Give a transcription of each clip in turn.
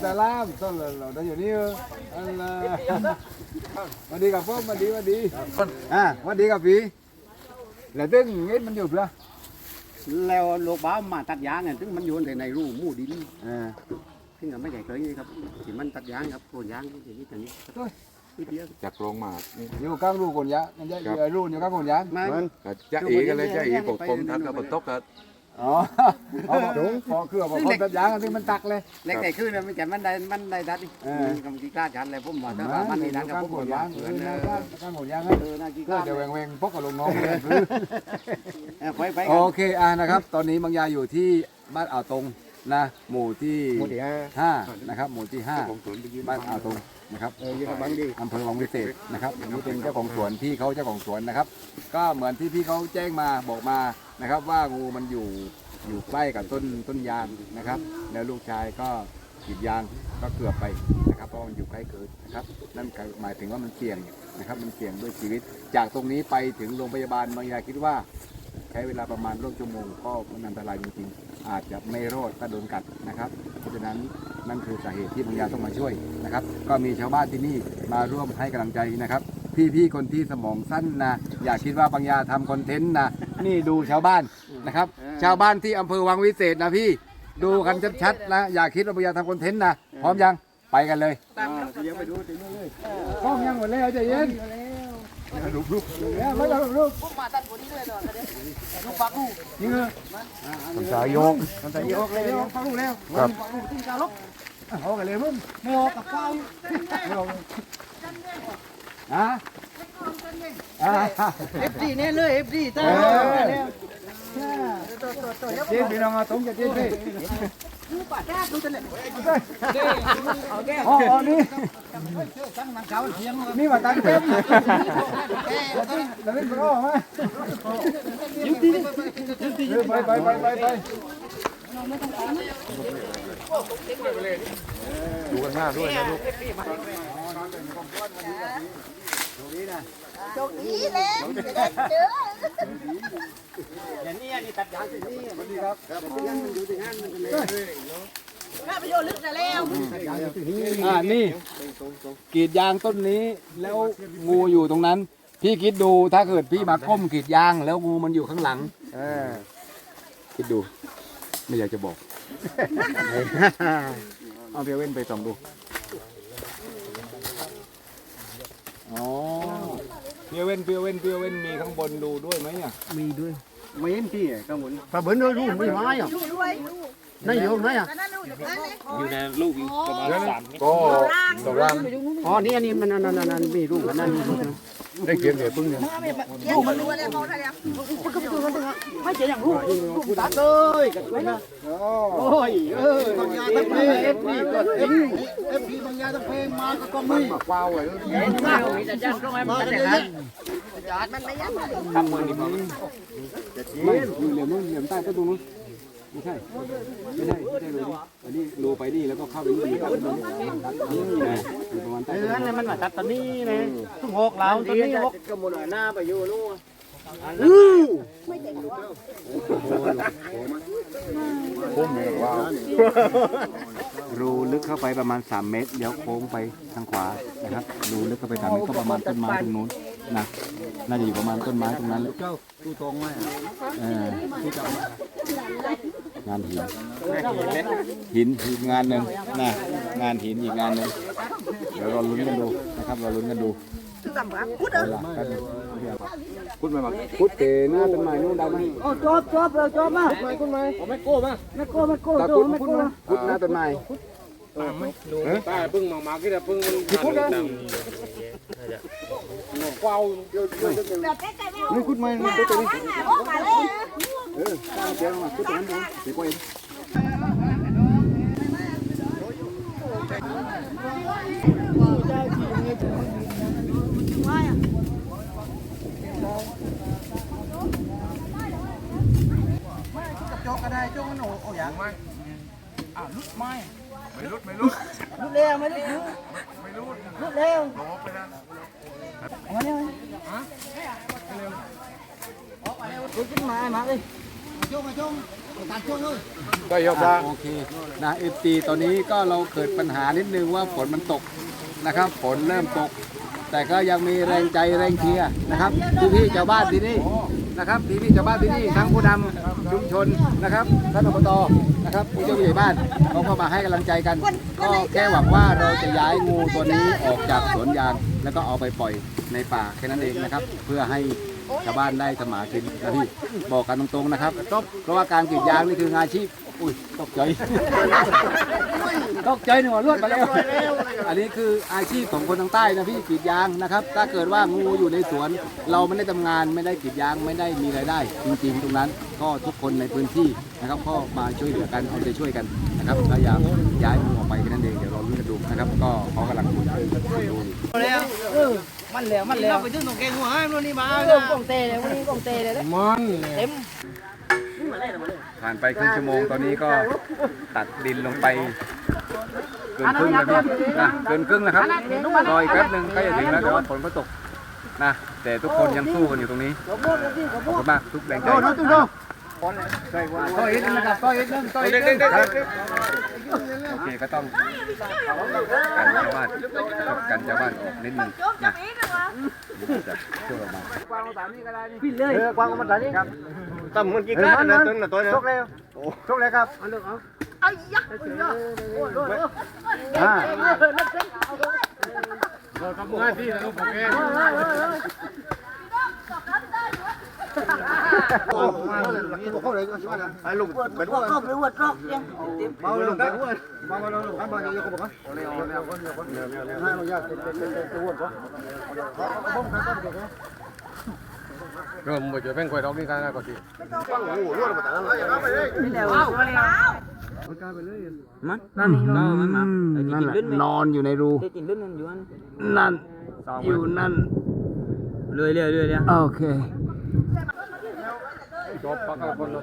salam. Sallallahu dah ni. Allah. สวัสดีกับพ่อสวัสดีสวัสดีอ่าสวัสดีกับพี่แล้วตึ้งเงี้ยมันอยู่เปล่าแล้วลูกบ้ามาตัดยางเนี่ยถึงมันโยนแต่ในรูหมู่ดินอ่าซึ่งก็ไม่ใหญ่เกินนี่ครับที่มันตัดยางครับโคนยางที่นี่ตรงนี้ที่เดียวจากโรงหมากนี่อยู่ข้างรูคนยะนั่นจะรูอยู่ข้างคนยะมาก็จะเอกันเลยจะเอผมผมทักกับปตกกับ อ๋ออ๋อพอคือพอคนตัดยางซึ่งมันตักเลย เล็กแต่ขึ้นมันจะมันได้มันได้ดัดกำลังกล้าจัดเลยผมว่าถ้ามันนี่ดันกับข้างผมคนว่ายางเอเอออนะข้างคนยางเออน่ากี่ก็กล้าจะแหวงแหวงพกกับลงน้องไปไปโอเคอ่านะครับ ตอนนี้บางยาอยู่ที่บ้านอ่าวตรงนะหมู่ที่หมดเดียวห้านะครับหมู่ที่ห้าผมสวนไปยืนบ้านอ่าวตรงนะครับ เออยืนบังดีอำเภอวังวิเศษนะครับอันนี้เป็นเจ้าของสวนพี่เขาเจ้าของสวนนะครับ ก็เหมือนที่พี่เขาแจ้งมาบอกมา นะครับว่างูมันอยู่อยู่ใกล้กับต้นต้นยางนะครับ แล้วลูกชายก็กรีดยางก็เกือบไปนะครับเพราะมันอยู่ใกล้เกินนะครับ นั่นหมายถึงว่ามันเสี่ยงนะครับ มันเสี่ยงด้วยชีวิต จากตรงนี้ไปถึงโรงพยาบาลบางยาคิดว่า ใช้เวลาประมาณร่วมชั่วโมงก็มันอันตรายจริงๆอาจจะไม่รอดถ้าโดนกัดนะครับ เพราะฉะนั้นนั่นคือสาเหตุที่บางยาต้องมาช่วยนะครับ ก็มีชาวบ้านที่นี่มาร่วมให้กำลังใจนะครับ พี่ๆคนที่สมองสั้นนะอย่าคิดว่าบางยาทำคอนเทนต์นะ นี่ดูชาวบ้านนะครับ ชาวบ้านที่อำเภอวังวิเศษนะพี่ ดูกันชัดๆนะอย่าคิดว่าบางยาทำคอนเทนต์นะพร้อมยังไปกันเลยเดี๋ยวไปดูถึงเลยพร้อมยังหมดแล้วใจเย็นลุกลุกไม่ต้องลุกพวกมาตัดบนนี้เลยเนาะเดี๋ยวลูกปักลูกยิงเลยผมสายยกมันจะยกเลยยกฟังลูกแล้วครับตีนกาลบเอากันเลยมึงไม่ออกกับข้าวอะอะ เอฟดีเนี่ยเลยเอฟดีตั้งเจ๊พี่น้องอาตงจะเจ๊พี่ลูปัดแก้ดูจะเลยอ๋อนี่ตั้งนังเช้าเที่ยงนี่มาตั้งเต็มแล้วนี่ไปรอมาไปไปไปไปไปดูกันหน้าด้วยนะลูก โชคดีแล้วจะได้เจออย่างนี้นี่ตัดยางที่นี่สวัสดีครับครับยังอยู่ที่งานมันเลยข้าไปโยนลึกแต่แล้วอ่านี่กรีดยางต้นนี้แล้วงูอยู่ตรงนั้น พี่คิดดูถ้าเกิดพี่มาก้มกรีดยาง แล้วงูมันอยู่ข้างหลังคิดดู ไม่อยากจะบอกเอาเพียเว้นไปส่องดูอ๋อ เพียเว้นเพียเว้นเพียเว้นมีข้างบนดูด้วยไหมอะมีด้วยไม่เห็นที่กังวลปลาเบิ้ลด้วยรูไม่ไม้อะดูด้วยดูนั่นอยู่ไหนอะนั่นนั่นดูอย่างนั้นเลยอยู่ในลูกอยู่ประมาณสามก็ตกล่างอ๋อนี่อันนี้มันนั่นนั่นนั่นมีรูปนั่นได้เขียนเดี๋ยวพึ่งเนี่ยเย็นมาดูอะไรมองอะไรอะไม่เจออย่างลูกกูตัดเลยกันไว้นะโอ้ยเออบางยาตั้งเพลงเอฟพีก็เอฟเอฟพีบาง ยาตั้งเพลงมาก็ก็มีว้าวเลยมีแต่ยันต้องให้มันแต่กันมันไม่ยันทำมือนี่มั้งไม่เหลี่ยมนู้นเหลี่ยมใต้ก็ตรงนู้นไม่ใช่ไม่ใช่ไม่ใช่เลยอันนี้รูไปนี่แล้วก็เข้าไปนี่แล้วก็ตรงนี้นี่นะอยู่ประมาณใต้เออนั่นมันมาตัดตอนนี้นะทุ่งหกเราตอนนี้หกก็หมดหน้าไปอยู่ลูกพุ่มเลยว้าว รูลึกเข้าไปประมาณ 3 เมตรเดี๋ยวโค้งไปทางขวานะครับ รูลึกเข้าไป3เมตรก็ประมาณต้นไม้ตรงนู้นนะน่าจะอยู่ประมาณต้นไม้ตรงนั้นเลยเจ้าตู้ตรงไว้เอองานหินหินอีกงานหนึ่งนะงานหินอีกงานหนึ่งเดี๋ยวเราลุ้นกันดูนะครับเราลุ้นกันดูสำคัญพูดเออ เวลาแป๊บนึงพูดมาบ้างพุทธเตหน้าต้นไม้นู่นได้ไหมโอ้จบจบเลยจบมาไม่คุณไม่ไม่โก้มาไม่โก้ไม่โก้ตาโดพุทนธไม่พุทธโก้พุทธหน้าต้นไม้ตาเพิ่งมามากี่แต่เพิ่งมันพุทธนะแบบใกล้ๆไม่เอานี่พุทธไหมมาพุทธเอานี่มาออกมาเลยเออตั้งเสียงมาพุทธนั้นเองเดี๋ยวก็เองโจกก็ได้โจกมันโอ้โอ้ยังไม่รุดไม่รุดลุกเร็วไม่ลุกลุกเร็วมาเนี่ยลุกขึ้นมามาเลยโจงโจงตัดโจงเลยก็ยกได้โอเคนะเอฟซีตอนนี้ก็เราเกิดปัญหานิดนึงว่าฝนมันตกนะครับ ฝนเริ่มตก แต่ก็ยังมีแรงใจแรงเชียร์นะครับพี่ๆชาวบ้านที่นี่นะครับพี่ๆชาวบ้านที่นี่ทั้งผู้นำชุมชนนะครับท่านอบตนะครับผู้ช่วยผู้ใหญ่บ้านเขาก็มาให้กำลังใจกันก็แค่หวังว่าเราจะย้ายงูตัวนี้ออกจากสวนยางแล้วก็เอาไปปล่อยในป่าแค่นั้นเองนะครับ เพื่อให้ชาวบ้านได้สมากินนะพี่บอกกันตรงๆนะครับเพราะว่าการกรีดยางนี่คืองานอาชีพอุ้ยตกใจ ตกใจหนึ่งหัวรวดมาแล้วอันนี้คืออาชีพของคนทางใต้นะพี่กรีดยางนะครับ ถ้าเกิดว่างูอยู่ในสวน เราไม่ได้ทำงานไม่ได้กรีดยางไม่ได้มีรายได้ จริงๆ ตรงนั้นก็ทุกคนในพื้นที่นะครับก็มาช่วยเหลือกันเอาใจช่วยกันนะครับแล้วอย่าย้ายงูออกไปแค่นั้นเองเดี๋ยวเราลุ้นกันดูนะครับ ก็เขากำลังดูอยู่มันแล้วมันแล้วไปถึงตรงแกงหัวให้มันนี่มาเรื่องกองเตะเลยวันนี้กองเตะเลยมันเต็มผ่านไปครึ่งชั่วโมงตอนนี้ก็ตัดดินลงไปเกินครึ่งแล้วพี่นะเกินครึ่งแล้วครับรออีกแป๊บหนึ่งก็จะถึงแล้วแต่ว่าฝนก็ตกนะแต่ทุกคนยังสู้กันอยู่ตรงนี้ขอบคุณมากทุกแรงใจต่อยนึงนะครับต่อยนึงต่อยนึงครับโอเคก็ต้องกันชาวบ้านกันชาวบ้านออกนิดนึงนะจะช่วยออกมาเออกวางมันตายนี่ครับตั้มมันกี่กล้านะต้นน่ะตัวนึงชกเร็วชกเลยครับไอ้ยักษ์อ่าง่ายที่นะลูกผมเองเขาเลยก็ใช่ไหมไอ้ลุงเป็นรว่า อบหรือวัดรอบยังเมาลุงเป็นว่าเมาลุงทำมาอย่างนี้เขาบอกว่าเร็วเร็วเร็วเร็วเร็วเร็วให้เราอยากเป็นเป็นเป็นตัวก็เริ่มหมดจะเป็นกล้วยดอกนี่กันนะก่อนที่มันนั่นนั่นแหละนอนอยู่ในรูกินลื่นมันอยู่อันนั่นอยู่นั่นเรื่อยเรื่อยเรื่อยโอเคจบปักกับคนละ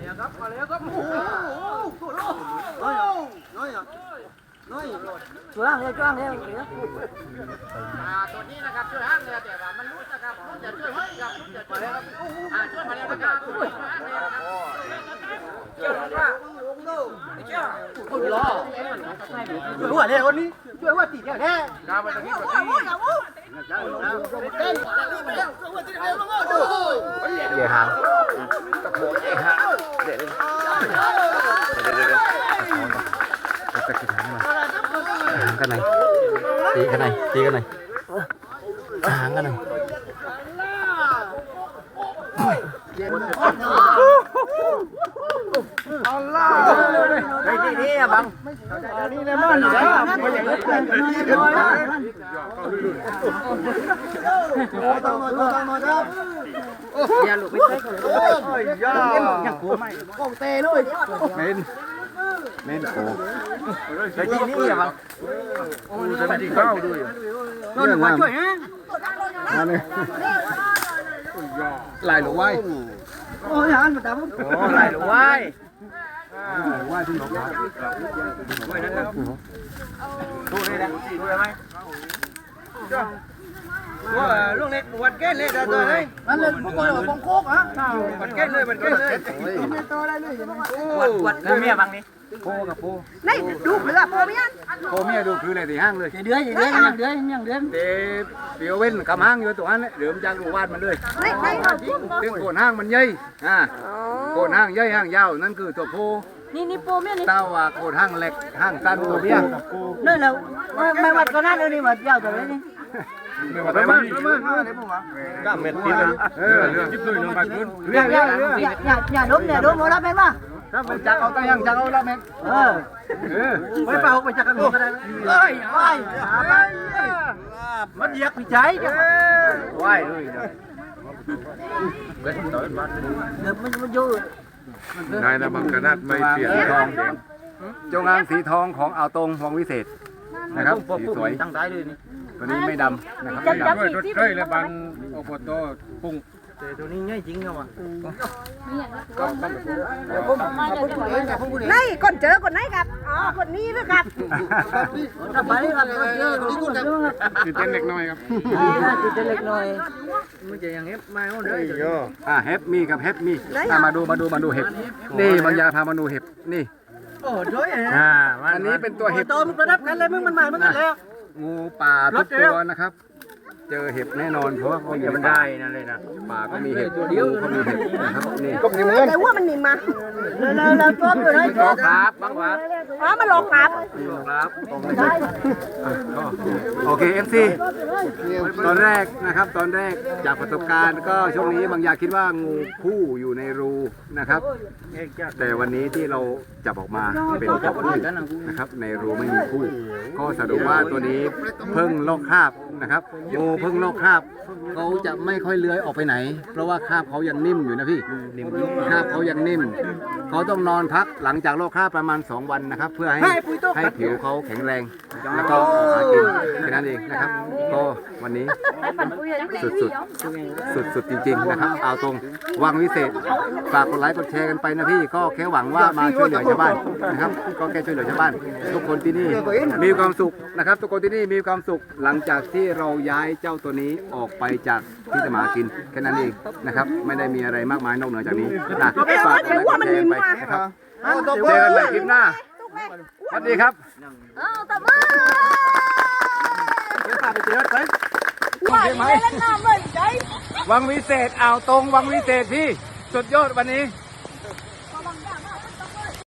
ดิช่วยเร็วช่วยเร็วตัวนี้นะครับช่วยห้ามเลยแต่ว่ามันรู้นะครับรู้จะช่วยให้ครับรู้จะช่วยครับอ่าช่วยมาแล้วนะครับช่วยว่ารู้อะไรคนนี้ช่วยว่าติดแค่กล้าไปตะกี้ก่อน ที่เย่หางตะโกนเย่หางเดี๋ยวเดี๋ยวเดี๋ยวเดี๋ยวตะกี้หางมาหางกันไหนตีกันไหนตีกันไหนหางกันไหนไอ้ที่นี่บังนี่ในบ้านเหรอไม่อย่างนี้ต้ องมาต้องมาครับอย่าหลุดไม่ใช่คนโอ้ยย่าอย่างกูไม่กองเตะเลยเมนเมนโอ้ไอ้ที่นี่บังกูจะไม่กินข้าด้วยนอนมาช่วยนะนั่นเลยลายหรือไว้โอ้ยหันมาตามผมโอ้ลายหรือไว้ ไว้ที่หลงขาดูเลยนะดูเลยไหมว่าลูกเล็กวัดเก้เลยเด้อตัวเลยนั่นเลยพวกคนเราปองโคกฮะวัดเก้เลยวัดเก้เลยไม่โตได้เลยวัดวัดเมียบังนี่โพกับโพนี่ดูเรือโปรเมียโพเมียดูคืออะไรตีห้างเลยเดือยเดือยยังเดือยยังเดือยเดเปียวเว้นกำห้างอยู่ตัวนั้นเลยเดี๋ยวมันจะรูวาดมันเลยนี่นี่เราพูดซึ่งโคนห้างมันใหญ่อ่า คนห้างใหญ่ห้างยาวนั่นคือตัวโพนี่นี่โปเมียนี่เต้าว่าโคนห้างเล็กห้างสั้นตัวเบี้ยนั่นแหละไม่วัดก็นั่นเลยนี่วัดยาวแต่เลยนี่ไปบ้างก้าเม็ดติดเลยเออเรื่องจิ๊บด้วยน้องไปขึ้นเรื่องเรื่องเรื่องอย่าอย่าอย่าล้มอย่าล้มหัวเราเป็นว่าถ้ามันจักเอาตั้งยังจักเอาแล้วแม่เออเออไม่เป่าไปจักกันก็ได้เฮ้ยไอ้มันเหยียบพี่ใจจ้ะไหว้เลย เดี๋ยวมันมันอยู่นายนะบังกระนัดไม่เปลี่ยนสีทองจงอางสีทองของอ่าวตรงวังวิเศษนะครับสีสวยตั้งได้เลยนี่ตัวนี้ไม่ดำนะครับไม่ดำด้วยรถเต้ยและบังอบตปุ้งแต่ตัวนี้ง่ายจริงนะวะไหนคนเจอคนไหนครับ อ๋อคนนี้นะครับถ้าไปครับเจอคนนี้ก็จะคือเต้นเล็กน้อยครับจุดเล็กหน่อย มันจะยังเอฟมาเอาเลยอ่าเฮปมีกับเฮปมีอะมาดูมาดูมาดูเห็บนี่บางยาพามาดูเห็บนี่โอ้ด้วยอ่าอันนี้เป็นตัวเห็บโตมันประดับกันเลยมึงมันใหม่มันกันแล้วงูป่าทุกตัวนะครับ เจอเห็บแน่นอนเพราะว่าเขาอยู่ในป่านั่นเลยนะป่าก็มีเห็บงูก็มีเห็บนะครับนี่ก็มีแต่ว่ามันหนีมาเราเราตัวอยู่ไหนครับบางหวะอ๋อมาหลอกครับ ครับโอเคเอฟซีตอนแรกนะครับ ตอนแรกจากประสบการณ์ก็ช่วงนี้บางอยางคิดว่างูคู่อยู่ในรูนะครับ แต่วันนี้ที่เราจับออกมาเป็นตัวผู้นะครับ ในรูไม่มีคู่ ก็สรุปว่าตัวนี้เพิ่งลอกคราบนะครับงูพิ่งลอกคราบเขาจะไม่ค่อยเลื้อยออกไปไหน เพราะว่าคราบเขายังนิ่มอยู่นะพี่คราบเขายังนิ่ม เขาต้องนอนพักหลังจากลอกคราบประมาณ 2 วันนะครับ เพื่อให้ให้ผิวเขาแข็งแรง แล้วก็หากินแค่นั้นเองนะครับ ก็วันนี้สุดสุดสุดสุดๆจริง ๆ นะครับ เอาตรงวังวิเศษฝากกดไลค์กดแชร์กันไปนะพี่ก็แค่หวังว่ามาช่วยเหลือชาวบ้านนะครับ ก็แค่ช่วยเหลือชาวบ้าน ทุกคนที่นี่มีความสุขนะครับ ทุกคนที่นี่มีความสุขหลังจากที่เราย้ายเจ้าตัวนี้ออกไปจากที่จะมากินแค่นั้นเองนะครับ ไม่ได้มีอะไรมากมายนอกเหนือจากนี้นะฝากกดไลค์กดแชร์ไปนะครับเจอกันใหม่คลิปหน้า สวัสดีครับเออตบมือว่าเล่นน้ำเลยใจวังวิเศษอ่าวตรงวังวิเศษพี่ สุดยอดวันนี้บางอย่าง